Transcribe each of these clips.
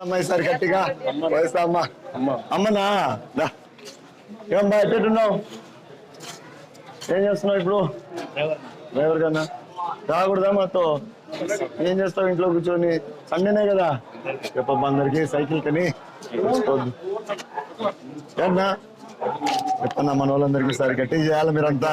అమ్మాయి సార్ గట్టిగా. వయసు అమ్మ. అమ్మనా? దా. ఏం బా ఎట్టున్నావు ఏం చేస్తున్నావు ఇప్పుడు? డ్రైవర్. కన్నా రాకూడదా మాతో? ఏం చేస్తావు ఇంట్లో కూర్చొని? సండేనే కదా. చెప్పమ్మా అందరికి సైకిల్ కని చూసుకోవద్దు ఏమన్నా? చెప్పన్నా మన వాళ్ళందరికీ సరి గట్టి చేయాలి మీరంతా?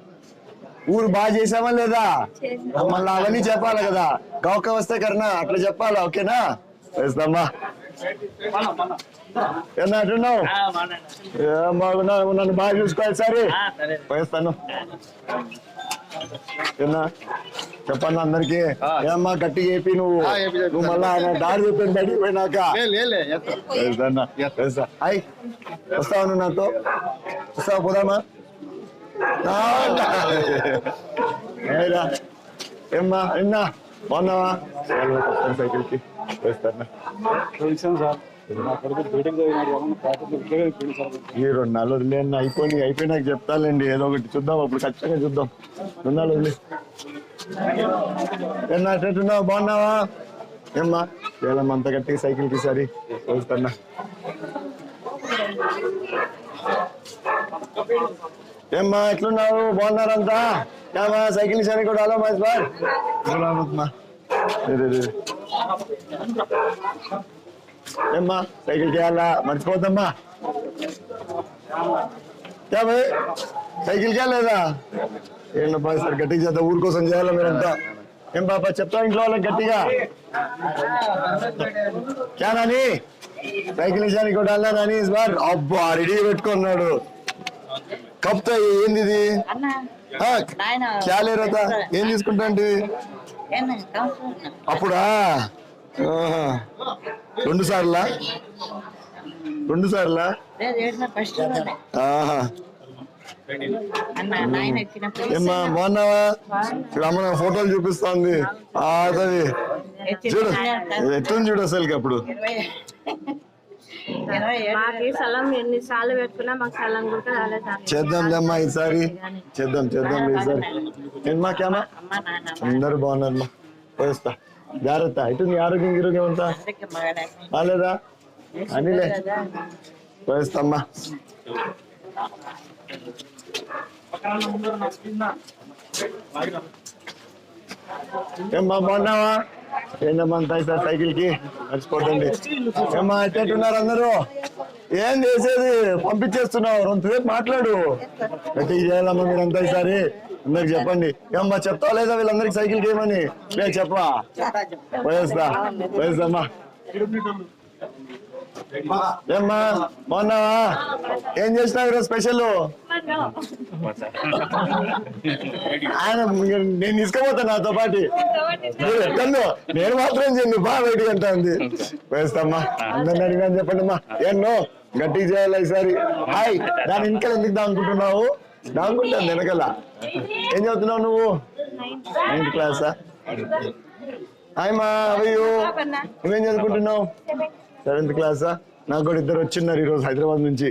ఊరు బాగా చేసామా లేదా? మళ్ళీ అవన్నీ చెప్పాలి కదా. గౌక వస్తే కన్నా అట్లా చెప్పాలా? ఓకేనా? వేస్తామ్మా ఏం బాగున్నావు? నన్ను బాగా చూసుకోవాలి సరే? వేస్తాను. చెప్పండి అందరికి. ఏమ్మా గట్టి చెప్పి నువ్వు. నువ్వు మళ్ళా ఆయన దారి చెప్పి బయటికి పోయినాక. లే, లే, లే, చేస్తా. వేస్తానా. వేస్తా. వస్తావు నువ్వు నాతో? వస్తావు పోదామా? ఏరా ఏమ్మా ఎన్నా బాగున్నావా సైకిల్కి ఈ రెండు నెలలు వదిలేండి అయిపోయి అయిపోయినాక చెప్తాలండి ఏదో ఒకటి చూద్దాం అప్పుడు ఖచ్చితంగా చూద్దాం రెండు నెలలు వదిలే ఏమన్నా బాగున్నావా ఏమ్మా వేలమ్మ అంత గట్టి సైకిల్ తీసారి సరి ఏమ్మా ఎట్లున్నావు? బాగున్నారంతా ఏమా సైకిల్ నిశాని కూడా హలో మహేష్ బాయ్ ఏమ్మా సైకిల్ చేయాలా? మర్చిపోద్దమ్మా. భయ్ సైకిల్ లేదా ఏంటబ్బా సార్ గట్టిగా చేద్దాం. ఊరి కోసం చేయాలా మీరంతా? ఏం బాబా చెప్తా ఇంట్లో వాళ్ళకి గట్టిగా? క్యా నాని సైకిల్ నిశానికి కూడా అన్నా నాని ఇస్ బార్ అబ్బా రెడీ పెట్టుకున్నాడు. కప్తా ఏంది ఇది అన్న. ఆ, నాయన. క్యా లేరతా ఏం తీసుకుంటా అంటే? అప్పుడా. రెండు సార్లా? రెండు సార్లా? ఏమ్మా బాగున్నావా? ఇక్కడ అమ్మ ఫోటోలు చూపిస్తోంది. ఆదవి చూడు. ఎట్లుంది చూడు అసలుకి అప్పుడు? మాకు స్థలం ఎన్నిసార్లు పెట్టుకున్నా మాకు స్థలం కూడా రాలేదు సార్ చేద్దాంలే అమ్మా ఈసారి. చేద్దాం చేద్దాం ఈసారి. ఏమ్మా క్యామా? అందరు బాగున్నారమ్మా. పోయిస్తా. జాగ్రత్త. ఎటుంది ఆరోగ్యం గిరోగ్యం అంతా మగనే బాగాలేదా? అనిలే. పోయిస్తామ్మా ఏమ్మా బాగున్నావా? ఏందమ్మా అంతా సార్ సైకిల్కి నడిచిపోతుంది ఏమ్మా ఎట్టున్నారు అందరూ? ఏం చేసేది? పంపించేస్తున్నావు. రెండుసేపు మాట్లాడు. గట్టిగా చేయాలమ్మా మీరంతా ఈసారి. అందరికి చెప్పండి. ఏమ్మా చెప్తావు లేదా వీళ్ళందరికి సైకిల్ చేయమని లేదు చెప్పా పోయేస్తా పోయేస్తామ్మా ఏమ్మా బాగున్నావా? ఏం చేసినావు ఈరోజు స్పెషల్? ఆయన నేను తీసుకుపోతా నాతో పాటి. ఎక్కడో నేను మాత్రం చెంది బాగా బయటికి అంటుంది వేస్తామ్మా అందరిని అడిగాను చెప్పండి అమ్మా. ఎన్నో గట్టిగా చేయాలి ఈసారి? హాయ్ దాని ఇంకలు ఎందుకు దానుకుంటున్నావు దానుకుంటాను వెనకల. ఏం చదువుతున్నావు నువ్వు? నైన్త్ క్లాసా? హాయ్ మా అయ్యో నువ్వేం చదువుకుంటున్నావు? సెవెంత్ క్లాసా? నాకు కూడా ఇద్దరు వచ్చిన్నారు ఈ రోజు హైదరాబాద్ నుంచి.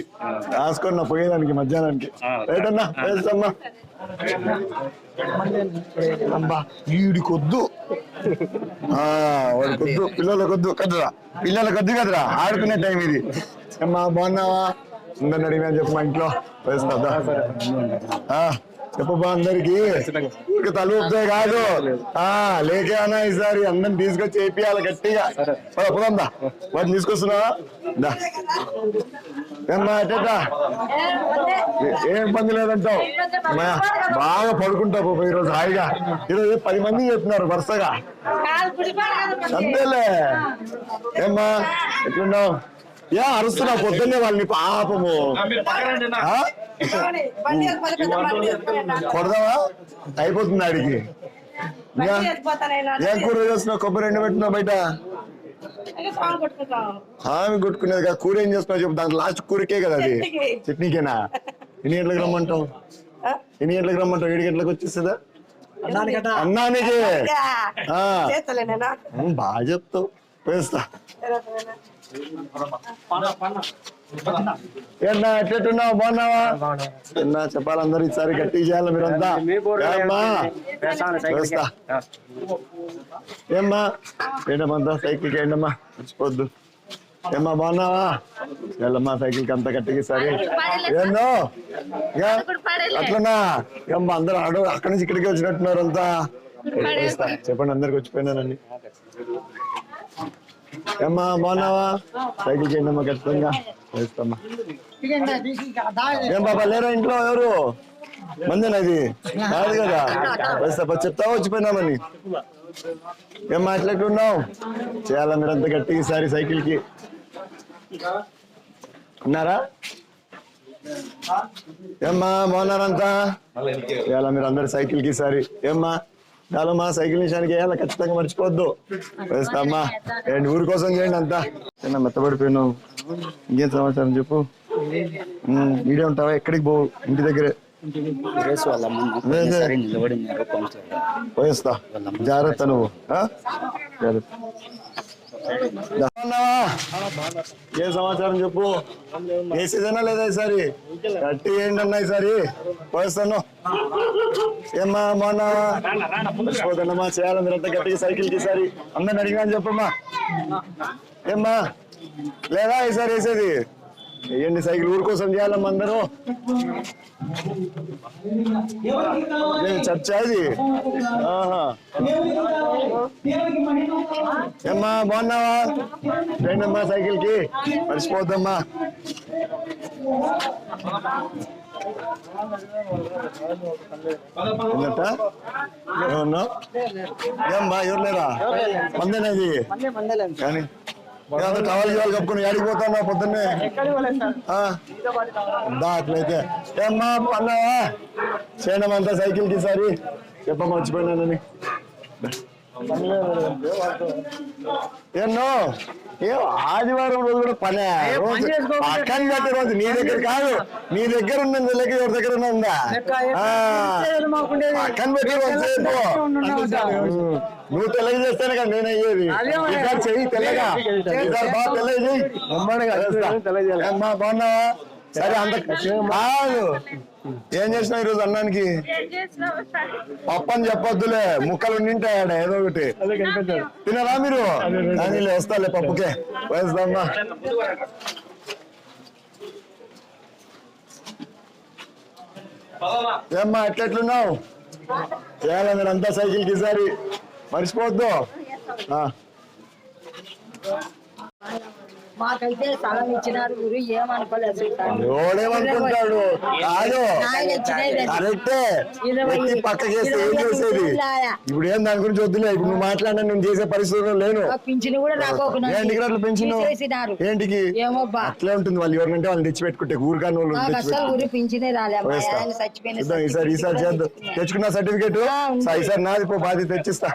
రాసుకొని నా పోయేదానికి మధ్యాహ్నానికి. రైటన్నా వేస్తామ్మా అమ్మా వీడికొద్దు ఆ, వాడికొద్దు. పిల్లలకొద్దు. కదరా? పిల్లలకొద్దు కదరా? ఆడుకునే టైం ఇది. అమ్మా బాగున్నావా? అందరిని అడిగినా చెప్పు మా ఇంట్లో. వేస్తా ఆ, చెప్పబ్బా అందరికి. ఊరికి తల ఊపితే కాదు. ఆ లేకే అన్నా ఈసారి అందరిని తీసుకొచ్చి వేపియాలి గట్టిగా. పద, పోదాం దా. వాటిని తీసుకొస్తున్నావా? ఎట్టా ఏం పని లేదంటావు? బాగా పడుకుంటావు పాపం ఈరోజు హాయిగా. ఈరోజు పది మంది చెప్తున్నారు వరుసగా. అంతేలే ఏమ్మా ఎట్లున్నావు? యా అరుస్తున్నావు పొద్దున్నే వాళ్ళని పాపము? కొడదావా అయిపోతుంది ఆడికి. ఏం కూర చేస్తున్నావు? కొబ్బరి ఎండ పెట్టినావు బయట? ఆమె కొట్టుకునేది కదా కూర ఏం చేస్తున్నావు చెప్పు దాంట్లో లాస్ట్ కూరకే కదా అది. చట్నీకేనా? ఎన్ని గంటలకు రమ్మంటావు? ఎన్ని గంటలకు రమ్మంటావు? ఏడు గంటలకు వచ్చేస్తుందా? అన్నానికి. బాగా చెప్తావు. వేస్తా. ఏంటన్నా ఎట్లెట్టున్నావు బాగున్నావా? ఏన్నా చెప్పాలి అందరు ఈసారి గట్టిగా చేయాలి మీరంతా. ఏమ్మా? వేస్తా ఏమ్మా? ఏంటమ్మంతా? సైకిల్కి ఏంటమ్మా? మర్చిపోద్దు ఏమ్మా బాగున్నావా? వెళ్ళమ్మా సైకిల్కి అంతా గట్టిగా సరే ఏందో? అట్లనా? ఏమ్మా అందరూ ఆడు అక్కడి నుంచి ఇక్కడికి వచ్చినట్టున్నారు అంతా. చెప్పండి అందరికి వచ్చిపోయినానండి ఏమ్మా బాగున్నావా? సైకిల్ చేయండి అమ్మా ఖచ్చితంగా. వేస్తామ్మా. ఏం బాబా లేరా ఇంట్లో ఎవరు? మందేనా ఇది కాదు కదా. వేస్తా చెప్తావా వచ్చిపోయినామని ఏం మాట్లాడుతున్నావు? చేయాలా అంత కట్టీ ఈసారి సైకిల్కి ఉన్నారా? ఏమ్మా బాగున్నారంతా? చేయాలా మీరు అందరు సైకిల్కి ఈసారి ఏమ్మా? చాలా మా సైకిల్ నిషానికి వేయాలా? ఖచ్చితంగా మర్చిపోవద్దు. వేస్తామ్మా ఏంటి ఊరి కోసం చేయండి అంతా? చిన్న మెత్తబడిపోయినావు. ఇంకేం సమాచారం చెప్పు? ఈడే ఉంటావా? ఎక్కడికి పోవు ఇంటి దగ్గరే. పోయిస్తా. జాగ్రత్త నువ్వు? జాగ్రత్త? ఏ సమాచారం చెప్పు? వేసేదేనా లేదా ఈసారి? గట్టి ఏంటి అన్నా ఈసారి? పోయిస్తాను. ఏమ్మా మొన్న మర్చిపోతానమ్మా చేయాలి గట్టిగా సైకిల్ తీసారి ఈసారి. అందరిని అడిగినా అని చెప్పమ్మా. ఏమ్మా లేదా ఈసారి వేసేది? వేయండి సైకిల్ ఊరి కోసం చేయాలమ్మా అందరూ. చర్చ ఆహా. ఏమ్మా బాగున్నావా? రండి అమ్మా సైకిల్కి మర్చిపోద్దమ్మా? ఏమన్నా ఏమ్మా ఎవరు లేరా? మందేనా ఇది? కానీ టవల్ గివాలు కప్పుకుని ఏడికి పోతానా పొద్దున్నే. ఆ? దా అట్లయితే. ఏమ్మా అన్నావా చేయనమంతా సైకిల్కి సారి చెప్ప మర్చిపోయినానని. ఎన్నో ఏ ఆదివారం రోజు కూడా పనే. రోజు పక్కన పెట్టే రోజు నీ దగ్గర కాదు. నీ దగ్గర ఉన్నది లెక్క ఎవరి దగ్గర ఉందా? పక్కన పెట్టి రోజు నువ్వు తెల్లగా చేస్తేనే కదా నేను అయ్యేది. ఇంకా చెయ్యి తెల్లగా. ఈసారి బాగా తెల్లగా చెయ్యి. బాగున్నావా? సరే అంత కాదు. ఏం చేసినావు ఈరోజు అన్నానికి? ఏం చేసినావు సార్? పప్పు అని చెప్పొద్దులే ముక్కలు నింటాయాడ ఏదో ఒకటి. తినరా మీరు? కానీ వస్తాలే పప్పుకే. వేస్తామ్మా. ఏమ్మా ఎట్లెట్లున్నావు? చేయాలా మీరు అంతా సైకిల్కి ఈసారి? మర్చిపోవద్దు. ఆ, మాకైతే స్థలం ఇచ్చినారు ఊరు ఏమనుకోలేదు. ఎవడేమనుకుంటాడు? కాదు. కరెక్టే. ఏం చేసేది. ఇప్పుడు ఏం దాని గురించి వద్దులే. ఇప్పుడు నువ్వు మాట్లాడినా నేను చేసే పరిస్థితుల్లో లేను. ఆ పింఛను కూడా రాకోకుండా ఏంటికి అట్లా పెంచిన ఏంటికి? అట్లే ఉంటుంది. వాళ్ళు ఎవరినంటే వాళ్ళని తెచ్చి పెట్టుకుంటే ఊరుగాని వాళ్ళు తెచ్చి అసలు ఊరు పింఛనే రాలే మా వేస్తా. ఆయన చచ్చిపోయిన చూద్దాం ఈసారి ఈసారి చేద్దాం. తెచ్చుకున్న సర్టిఫికేట్. ఈసారి నాది పో బాధ్యత తెచ్చిస్తా.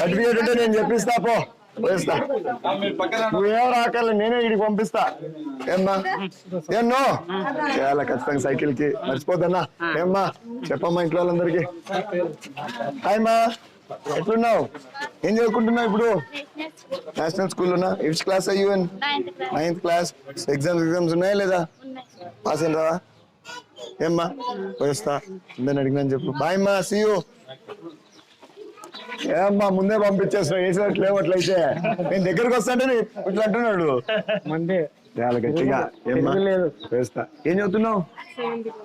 సర్టిఫికేట్ ఉంటే నేను చెప్పిస్తా పో. వేస్తా నువ్వేం నేనే ఇడికి పంపిస్తా. ఏమ్మా? ఏన్నో? చేయాలా ఖచ్చితంగా సైకిల్కి మర్చిపోద్దన్నా. ఏమ్మా? చెప్పమ్మా ఇంట్లో వాళ్ళందరికీ. హాయ్ మా. ఎట్లున్నావు? ఏం చదువుకుంటున్నావు ఇప్పుడు? National స్కూల్లోనా which class are you ninth class ninth class exams exams ఉన్నాయా లేదా. పాస్ అయిన రావా ఏమ్మా? పోయిస్తా. అందరిని అడిగినాను చెప్పు. బాయ్ అమ్మా సీయూ ఏమ్మా ముందే పంపించేస్తున్నావు వేసినట్లు లేవట్లయితే నేను దగ్గరకు వస్తాంటే ఇట్లా అంటున్నాడు. మండే. చాలా గట్టిగా. ఏమ్మా వేస్తా. ఏం చదువుతున్నావు?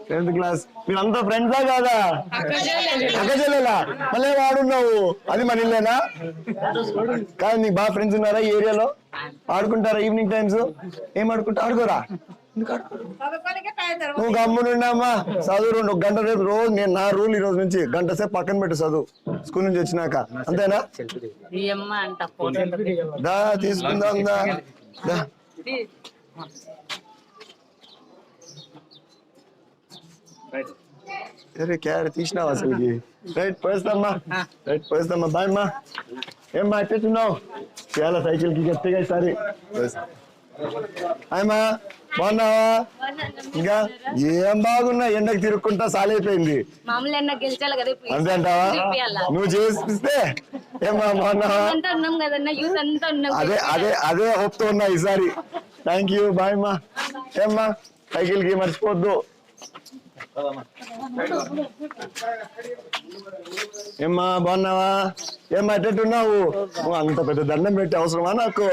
Tenth class. మీరంతా ఫ్రెండ్సా కాదా? అక్క చెల్లెలా మళ్ళీ వాడున్నావు అది మన ఇల్లేనా? కాదు నీకు బాగా ఫ్రెండ్స్ ఉన్నారా ఈ ఏరియాలో? ఆడుకుంటారా ఈవినింగ్ టైమ్స్ ఏం ఆడుకుంటా? ఆడుకోరా? నువ్వు గమ్మునుండమ్మా. చదువు రెండు ఒక గంట రేపు రోజు నేను నా రూల్ ఈ రోజు నుంచి గంట సేపు పక్కన పెట్టు చదువు. స్కూల్ నుంచి వచ్చినాక. అంతేనా? దా తీసుకుందాం దా. అరే క్యారెట్ తీసినావా అసలుకి రైట్ పోయిస్తామ్మా. రైట్ పోయిస్తామ్మా. బాయ్ అమ్మా. ఏమ్మా ఎట్టున్నావు చేయాల సైకిల్కి గట్టిగా ఈసారి? అయ్యమ్మా బాగున్నావా? ఇంకా ఏం బాగున్నా? ఎండకి తిరుక్కుంటా సాలైపోయింది. అంతే అంటావా. నువ్వు చేపిస్తే ఏమ్మా బాగున్నావా? అదే అదే అదే ఉన్నా ఈసారి. థ్యాంక్ యూ బాయ్ అమ్మా. ఏమ్మా సైకిల్కి మర్చిపోద్దు. ఏమ్మా బాగున్నావా? ఏమ్మా ఎట్టున్నావు అంత పెద్ద దండం పెట్టి అవసరమా నాకు?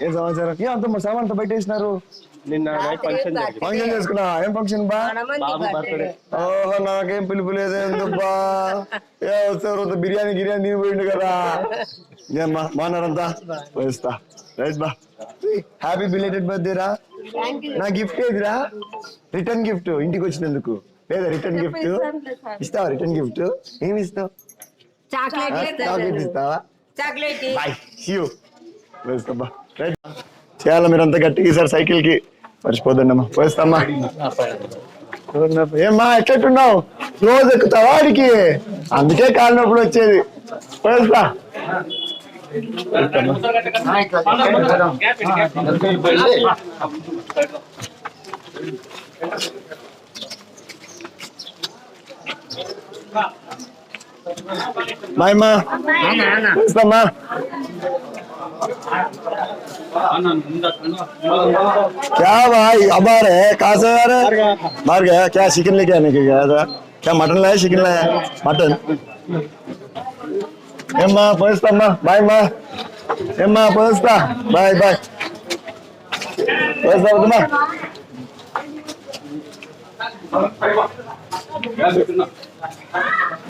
ఏం సమాచారం? ఏ అంత సామాన్ అంత బయట వేసినారు. నిన్న నైట్ ఫంక్షన్ జరిగింది. ఫంక్షన్ చేసుకున్నా ఏం ఫంక్షన్ బా? బాబు బర్త్డే ఓహో నాకేం పిలుపు లేదు ఎందుబ్బా ఏ వస్తారు అంత బిర్యానీ గిర్యానీ తిని పోయిండు కదా. ఏమ్మా వేస్తా. రైట్ బా. హ్యాపీ బిలేటెడ్ బర్త్డే రా. నా గిఫ్ట్ ఏదిరా? రిటర్న్ గిఫ్ట్ ఇంటికి వచ్చినందుకు. లేదా రిటర్న్ గిఫ్ట్ ఇస్తావా రిటర్న్ గిఫ్ట్ ఏమి ఇస్తావు? చాక్లెట్ ఇస్తావా? చాక్లెట్ బాయ్ యూ వేస్తాబ్బా రైట్ చేయాలా మీరంతా గట్టిగా ఈసారి సైకిల్కి మర్చిపోద్దమ్మా పోయిస్తామ్మా. ఏమ్మా ఎట్లట్టున్నావు రోజు ఎక్కుతావా వాడికి అందుకే కాలు నొప్పులు వచ్చేది. Mama. Mama, Anna. Where's the ma? क्या भाई? अब आ रहे कहा से आ रहे मार गया क्या चिकन लेके आने के गया था? क्या मटन लाया चिकन लाया? मटन एम्मा पहुँचता माँ बाय मा. एम्मा पहुँचता बाय बाय पहुँचता तुम्हारा